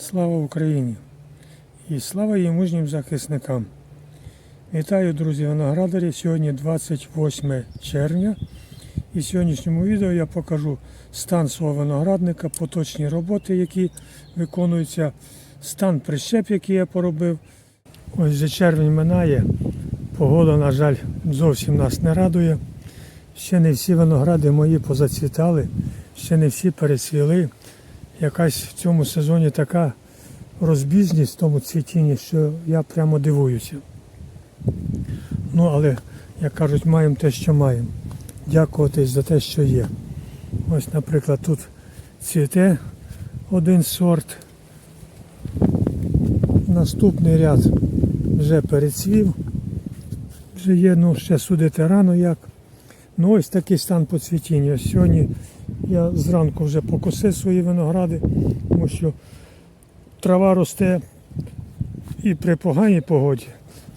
Слава Україні! І слава її мужнім захисникам! Вітаю, друзі, виноградарі! Сьогодні 28 червня. І в сьогоднішньому відео я покажу стан свого виноградника, поточні роботи, які виконуються, стан прищеп, який я поробив. Ось вже червень минає. Погода, на жаль, зовсім нас не радує. Ще не всі виногради мої позацвітали, ще не всі перецвіли. Якась в цьому сезоні така розбізність в тому цвітінні, що я прямо дивуюся. Ну, але, як кажуть, маємо те, що маємо. Дякувати за те, що є. Ось, наприклад, тут цвіте один сорт. Наступний ряд вже перецвів. Вже є, ну, ще судити рано як. Ну ось такий стан по цвітіння. Сьогодні я зранку вже покосив свої виногради, тому що трава росте і при поганій погоді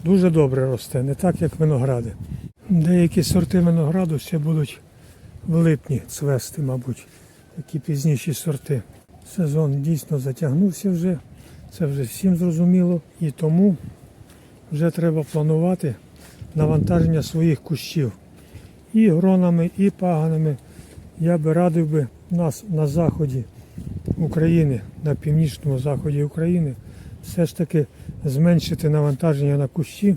дуже добре росте, не так як виногради. Деякі сорти винограду ще будуть в липні цвести, мабуть, такі пізніші сорти. Сезон дійсно затягнувся вже, це вже всім зрозуміло. І тому вже треба планувати навантаження своїх кущів і гронами, і паганами. Я би радив би нас на заході України, на північному заході України, все ж таки зменшити навантаження на кущі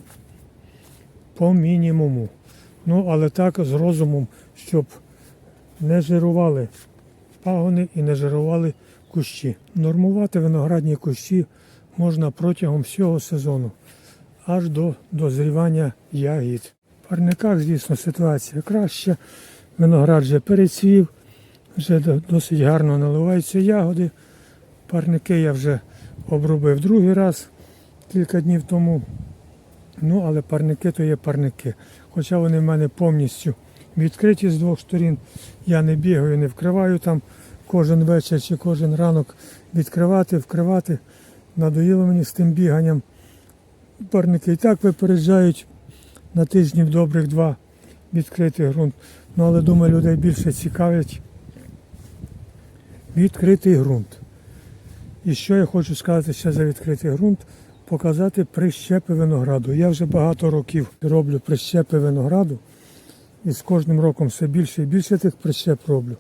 по мінімуму. Ну, але так з розумом, щоб не жирували пагони і не жирували кущі. Нормувати виноградні кущі можна протягом всього сезону, аж до дозрівання ягід. В парниках, звісно, ситуація краща. Виноград вже перецвів, вже досить гарно наливаються ягоди. Парники я вже обробив другий раз кілька днів тому. Ну, але парники то є парники. Хоча вони в мене повністю відкриті з двох сторін. Я не бігаю, не вкриваю там кожен вечір чи кожен ранок відкривати, вкривати. Надоїло мені з тим біганням. Парники і так випереджають на тижнів добрих два відкритий ґрунт. Ну, але думаю, людей більше цікавить відкритий ґрунт. І що я хочу сказати ще за відкритий ґрунт? Показати прищепи винограду. Я вже багато років роблю прищепи винограду. І з кожним роком все більше і більше тих прищеп роблю.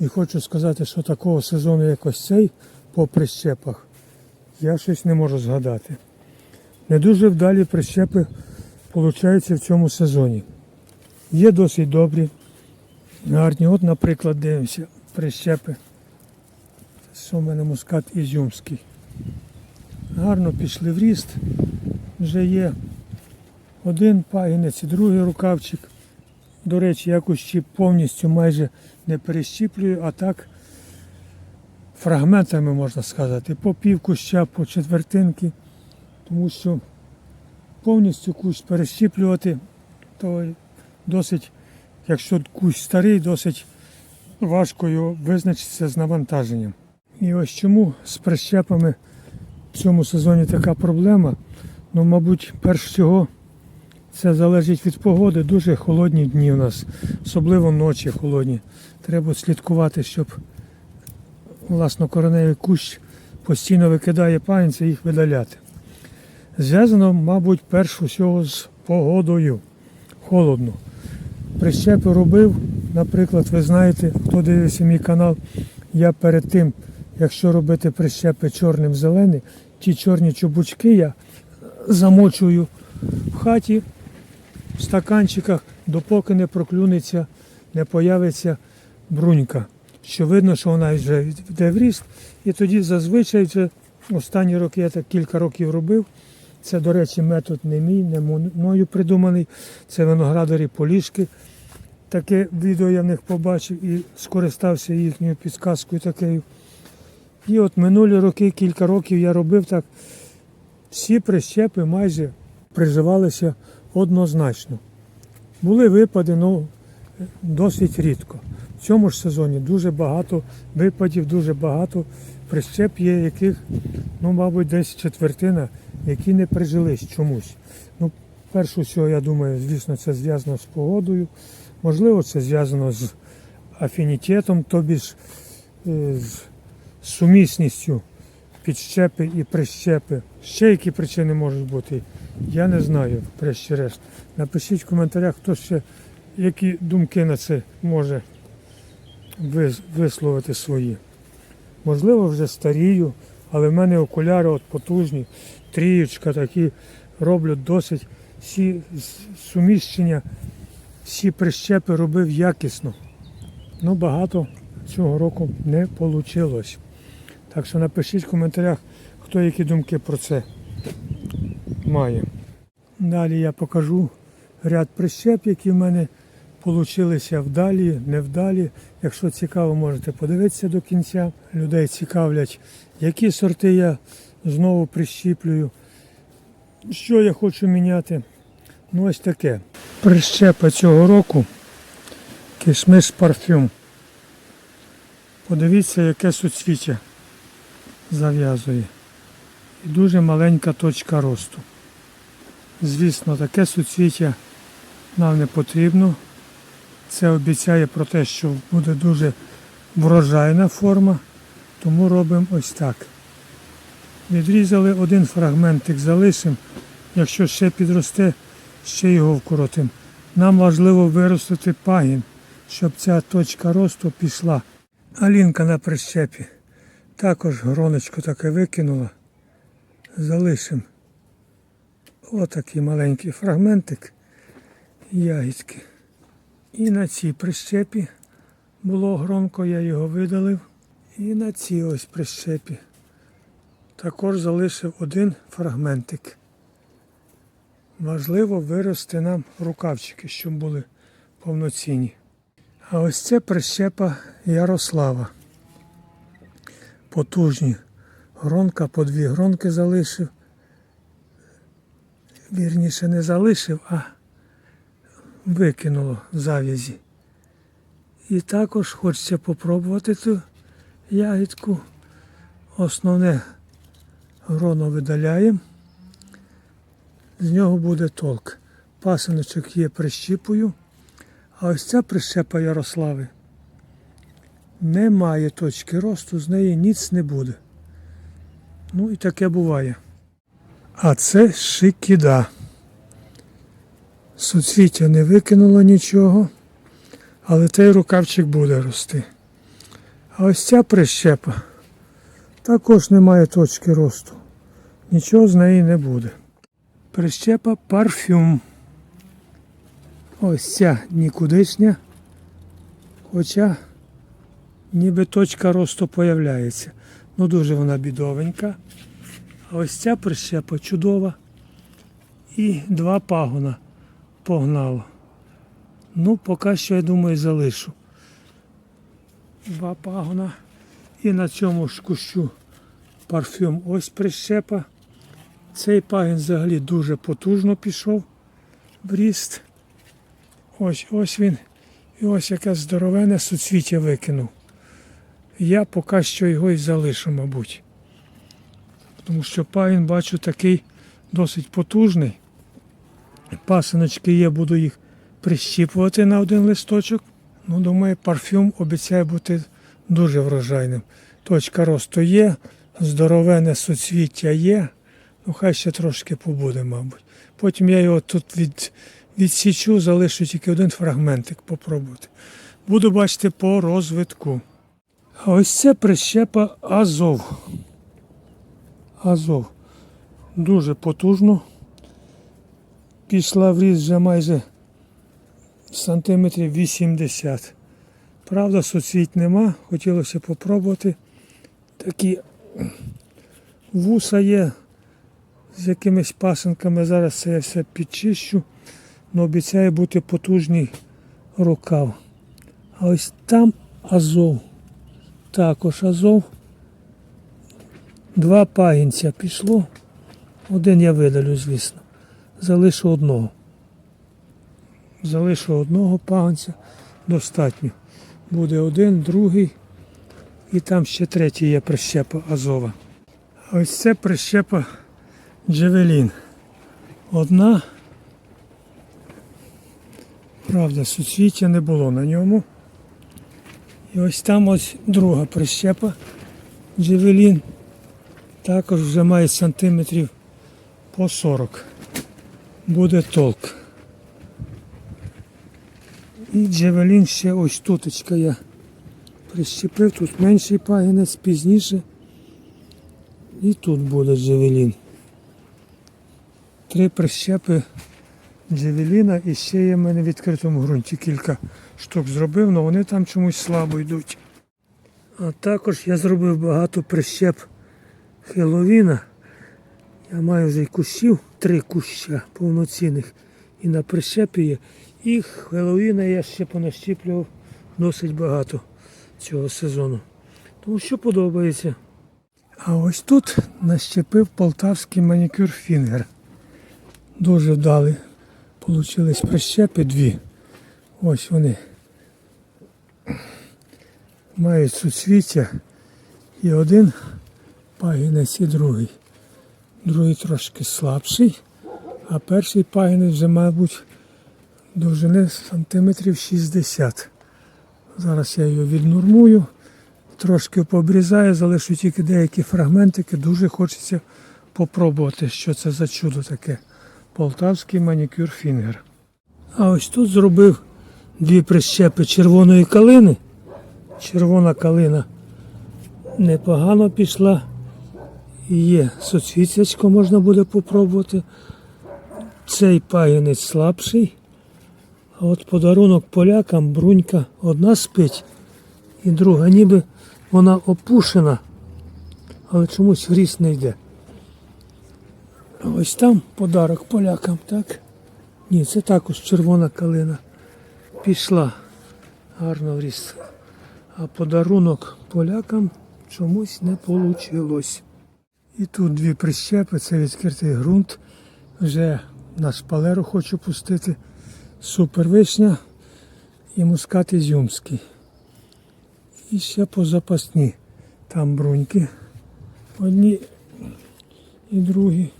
І хочу сказати, що такого сезону, як ось цей, по прищепах, я щось не можу згадати. Не дуже вдалі прищепи получаються в цьому сезоні. Є досить добрі, гарні. От, наприклад, дивимося, прищепи. Це у мене мускат ізюмський. Гарно пішли в ріст. Вже є один пагінець і другий рукавчик. До речі, я кущі повністю майже не перещіплюю, а так фрагментами можна сказати, по пів куща, по четвертинки, тому що повністю кущ перещіплювати, то досить, якщо кущ старий, досить важко його визначитися з навантаженням. І ось чому з прищепами в цьому сезоні така проблема. Ну, мабуть, перш всього, це залежить від погоди. Дуже холодні дні у нас, особливо ночі холодні. Треба слідкувати, щоб власно кореневий кущ постійно викидає пагінці, їх видаляти. Зв'язано, мабуть, перш усього з погодою. Холодно. Прищепи робив, наприклад, ви знаєте, хто дивився мій канал, я перед тим, якщо робити прищепи чорним зеленим, ті чорні чубучки я замочую в хаті в стаканчиках, допоки не проклюнеться, не появиться брунька. Що видно, що вона вже йде в ріст. І тоді зазвичай вже останні роки я так кілька років робив. Це, до речі, метод не мій, не мною придуманий. Це виноградарі полішки. Таке відео я в них побачив і скористався їхньою підказкою такою. І от минулі роки, кілька років я робив так. Всі прищепи майже приживалися однозначно. Були випади, ну досить рідко. В цьому ж сезоні дуже багато випадів, дуже багато прищеп є, яких, ну, мабуть, десь четвертина, які не прижились чомусь. Ну, перше всього, я думаю, звісно, це зв'язано з погодою. Можливо, це зв'язано з афінітетом, тобі ж е, з сумісністю підщепи і прищепи. Ще які причини можуть бути, я не знаю, врешті-решт. Напишіть в коментарях, хто ще які думки на це може висловити свої. Можливо, вже старію, але в мене окуляри от потужні, трієчка такі роблять досить суміщення, всі прищепи робив якісно. Ну, багато цього року не вийшло. Так що напишіть в коментарях, хто які думки про це має. Далі я покажу ряд прищеп, які в мене получилися вдалі, невдалі. Якщо цікаво, можете подивитися до кінця. Людей цікавлять, які сорти я знову прищіплюю, що я хочу міняти. Ну ось таке. Прищепа цього року кишмиш парфюм. Подивіться, яке суцвіття зав'язує. І дуже маленька точка росту. Звісно, таке суцвіття нам не потрібно. Це обіцяє про те, що буде дуже врожайна форма, тому робимо ось так. Відрізали один фрагментик, залишимо. Якщо ще підросте, ще його вкоротимо. Нам важливо виростити пагін, щоб ця точка росту пішла. Алінка на прищепі. Також гроночку таке викинула. Залишимо. Отакий маленький фрагментик ягідки. І на цій прищепі було гронко, я його видалив. І на цій ось прищепі також залишив один фрагментик. Важливо вирости нам рукавчики, щоб були повноцінні. А ось це прищепа Ярослава. Потужні. Гронка по дві гронки залишив. Вірніше не залишив, а викинуло зав'язі. І також хочеться попробувати цю ягідку. Основне гроно видаляємо. З нього буде толк. Пасиночок є прищіпою. А ось ця прищепа Ярослави не має точки росту, з неї ніц не буде. Ну і таке буває. А це шикіда. Суцвіття не викинуло нічого, але той рукавчик буде рости. А ось ця прищепа також не має точки росту. Нічого з неї не буде. Прищепа парфюм. Ось ця нікудишня, хоча ніби точка росту появляється. Ну дуже вона бідовенька. А ось ця прищепа чудова. І два пагона погнало. Ну, поки що, я думаю, залишу. Два пагона. І на цьому ж кущу парфюм ось прищепа. Цей пагін взагалі дуже потужно пішов в ріст. Ось ось він. І ось яке здоровене суцвіття викинув. Я поки що його і залишу, мабуть. Тому що пагін, бачу, такий досить потужний. Пасиночки є, буду їх прищіпувати на один листочок. Ну, думаю, парфюм обіцяє бути дуже врожайним. Точка росту є, здоровене суцвіття є. Ну, хай ще трошки побуде, мабуть. Потім я його тут від, відсічу, залишу тільки один фрагментик попробувати. Буду бачити по розвитку. А ось це прищепа Азов. Азов. Дуже потужно. Пішла в ріст вже майже сантиметрів 80. Правда, суцвіть нема, хотілося попробувати. Такі вуса є з якимись пасинками. Зараз це я все підчищу. але обіцяє бути потужний рукав. А ось там Азов. Також Азов. Два пагінця пішло. Один я видалю, звісно. Залишу одного. Залишу одного пагонця. Достатньо. Буде один, другий. І там ще третій є прищепа Азова. А ось це прищепа Джевелін. Одна. Правда, суцвіття не було на ньому. І ось там ось друга прищепа Джевелін. також вже має сантиметрів по 40. Буде толк. І джевелін ще ось туточка я прищепив, тут менший пагінець пізніше. І тут буде джевелін. Три прищепи джевеліна і ще є в мене в відкритому ґрунті кілька штук зробив, але вони там чомусь слабо йдуть. А також я зробив багато прищеп хеловіна. Я маю вже й кущів, три куща повноцінних. І на прищепі є. І хеловіна я ще понащіплював досить багато цього сезону. Тому що подобається. А ось тут нащепив полтавський манікюр фінгер. Дуже вдалі. Получились прищепи дві. Ось вони. Мають суцвіття. І один пагінець і другий. Другий трошки слабший, а перший пагінець вже, мабуть, довжини сантиметрів 60. Зараз я його віднурмую, трошки пообрізаю, залишу тільки деякі фрагментики. Дуже хочеться попробувати, що це за чудо таке. Полтавський манікюр фінгер. А ось тут зробив дві прищепи червоної калини. Червона калина непогано пішла. Є соцвітячко, можна буде попробувати. Цей пагінець слабший. А от подарунок полякам брунька одна спить і друга, ніби вона опушена, але чомусь в ріст не йде. Ось там подарок полякам, так? Ні, це також червона калина. Пішла гарно в. А подарунок полякам чомусь не вийшло. І тут дві прищепи, це відкритий ґрунт. Вже на шпалеру хочу пустити. Супер вишня і мускат ізюмський. І ще по запасні. Там бруньки. Одні і другі.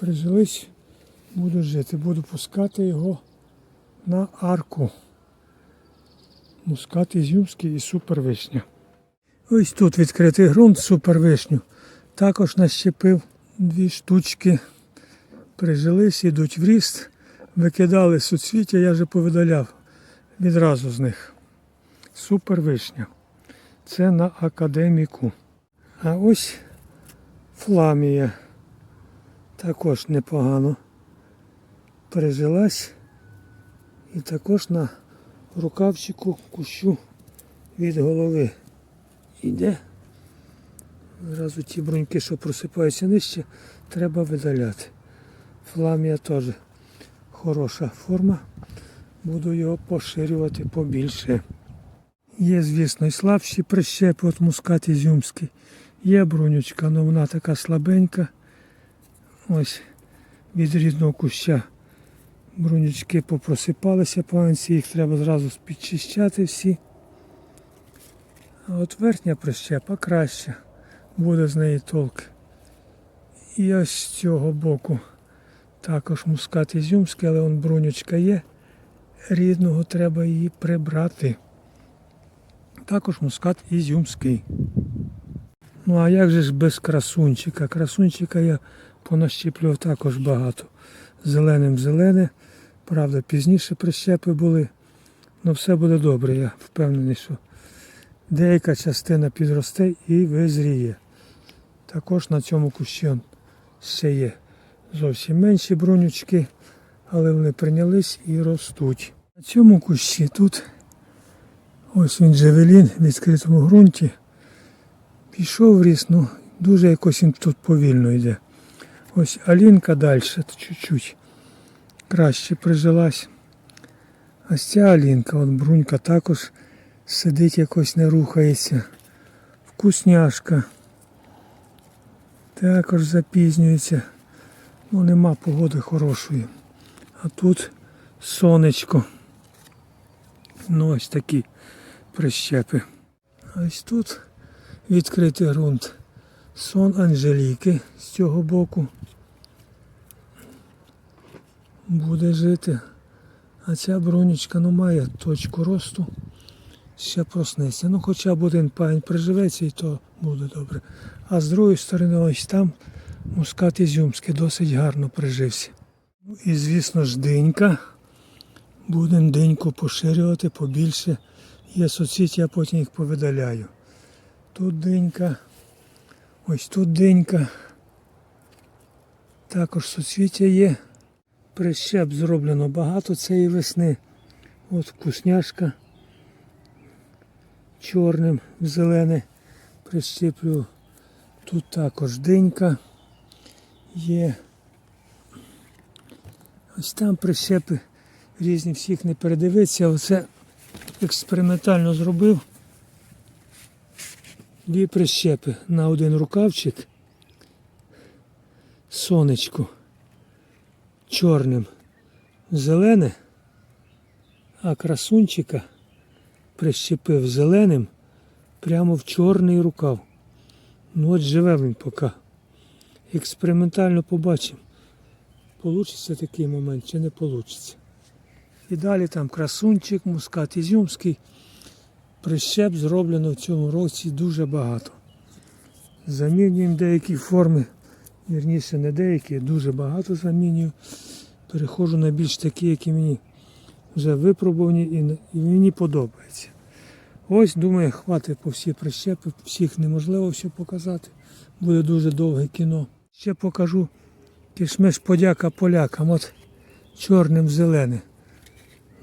Прижились, буду жити. Буду пускати його на арку. Мускат ізюмський і супер вишня. Ось тут відкритий ґрунт, супер вишню. Також нащепив дві штучки. Прижились, ідуть в ріст, викидали суцвіття, я вже повидаляв відразу з них. Супер вишня. Це на академіку. А ось фламія. Також непогано. Прижилась. І також на рукавчику кущу від голови йде. Зразу ті бруньки, що просипаються нижче, треба видаляти. Фламія теж хороша форма. Буду його поширювати побільше. Є, звісно, і слабші прищепи, от мускат ізюмський. Є брунючка, але вона така слабенька. Ось від рідного куща брунючки попросипалися панці, їх треба зразу підчищати всі. А от верхня прищепа краща, буде з неї толк. І ось з цього боку також мускат ізюмський, але он брунючка є. Рідного треба її прибрати. Також мускат ізюмський. Ну а як же ж без красунчика? Красунчика я понащіплював також багато. Зеленим зелене. Правда, пізніше прищепи були. Ну все буде добре, я впевнений, що деяка частина підросте і визріє. Також на цьому кущі ще є зовсім менші брунючки, але вони прийнялись і ростуть. На цьому кущі тут ось він джевелін в відкритому ґрунті. Пішов в ріс, ну дуже якось він тут повільно йде. Ось алінка далі, чуть-чуть краще прижилась. А ця алінка, от брунька також сидить якось не рухається. Вкусняшка. Також запізнюється. Ну нема погоди хорошої. А тут сонечко. Ну ось такі прищепи. Ось тут відкритий ґрунт. Сон Анжеліки з цього боку. Буде жити. А ця бронечка ну, має точку росту. ще проснеться. Ну, хоча б один пагін приживеться і то буде добре. А з другої сторони, ось там мускат ізюмський досить гарно прижився. Ну і звісно ж динька. Будемо диньку поширювати побільше. Є соцвіття, я потім їх повидаляю. Тут динька, ось тут динька. Також соцвіття є. Прищеп зроблено багато цієї весни. От вкусняшка чорним в зелене прищеплю. Тут також динька є. Ось там прищепи різні всіх не передивиться. Оце експериментально зробив. Дві прищепи на один рукавчик. Сонечку чорним зелене, а красунчика прищепив зеленим прямо в чорний рукав. Ну от живе він поки. Експериментально побачимо, получиться такий момент чи не получиться. І далі там красунчик, мускат ізюмський. Прищеп зроблено в цьому році дуже багато. Замінюємо деякі форми, вірніше не деякі, дуже багато замінюю. Переходжу на більш такі, які мені вже випробувані і, і мені подобається. Ось, думаю, хватить по всі прищепи, всіх неможливо все показати. Буде дуже довге кіно. Ще покажу кишмиш подяка полякам. От чорним зеленим.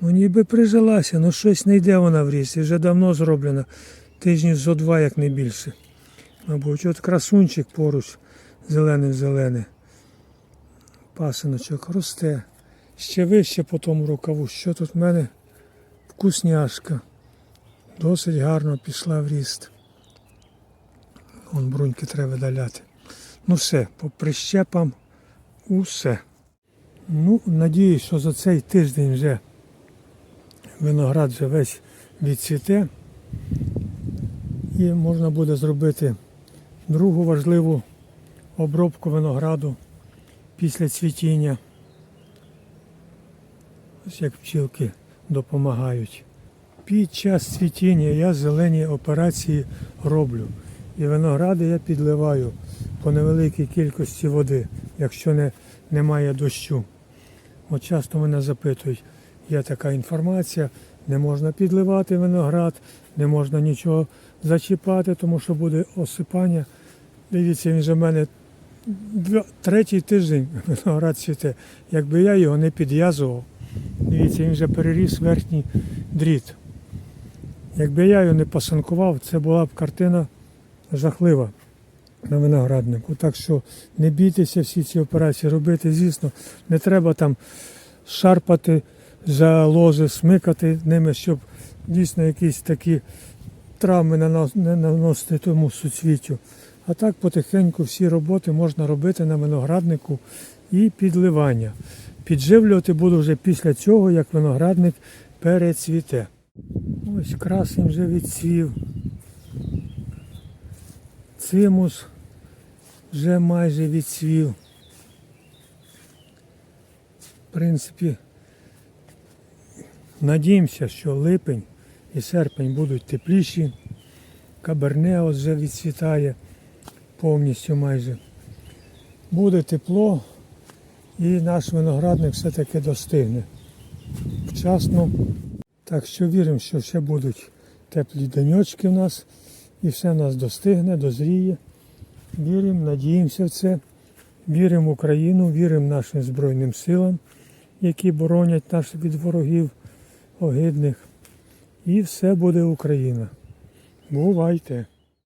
Ну ніби прижилася, ну щось не йде вона в ріс. Вже давно зроблена. Тижнів зо два, як не більше. Мабуть, от красунчик поруч, зелений. Пасиночок росте. Ще вище по тому рукаву. Що тут в мене? Вкусняшка. Досить гарно пішла в ріст. Вон бруньки треба видаляти. Ну все, по прищепам усе. Ну, надіюсь, що за цей тиждень вже виноград вже весь відцвіте. І можна буде зробити другу важливу обробку винограду після цвітіння. Ось як пчілки допомагають. Під час цвітіння я зелені операції роблю. І виногради я підливаю по невеликій кількості води, якщо не, немає дощу. От часто мене запитують, є така інформація, не можна підливати виноград, не можна нічого зачіпати, тому що буде осипання. Дивіться, він же в мене третій тиждень виноград цвіте. Якби я його не підв'язував, дивіться, він вже переріс верхній дріт. Якби я його не пасанкував, це була б картина жахлива на винограднику. Так що не бійтеся всі ці операції робити, звісно, не треба там шарпати за лози, смикати ними, щоб дійсно якісь такі травми наносити тому суцвіттю. А так потихеньку всі роботи можна робити на винограднику і підливання. Підживлювати буду вже після цього, як виноградник перецвіте. Ось красень вже відцвів. Цимус вже майже відцвів. В принципі, надіємося, що липень і серпень будуть тепліші. Каберне ось вже відцвітає повністю майже. Буде тепло і наш виноградник все-таки достигне вчасно. Так що віримо, що ще будуть теплі денечки в нас і все нас достигне, дозріє. Віримо, надіємося в це. Віримо в Україну, віримо нашим Збройним силам, які боронять нас від ворогів огидних. І все буде Україна. Бувайте!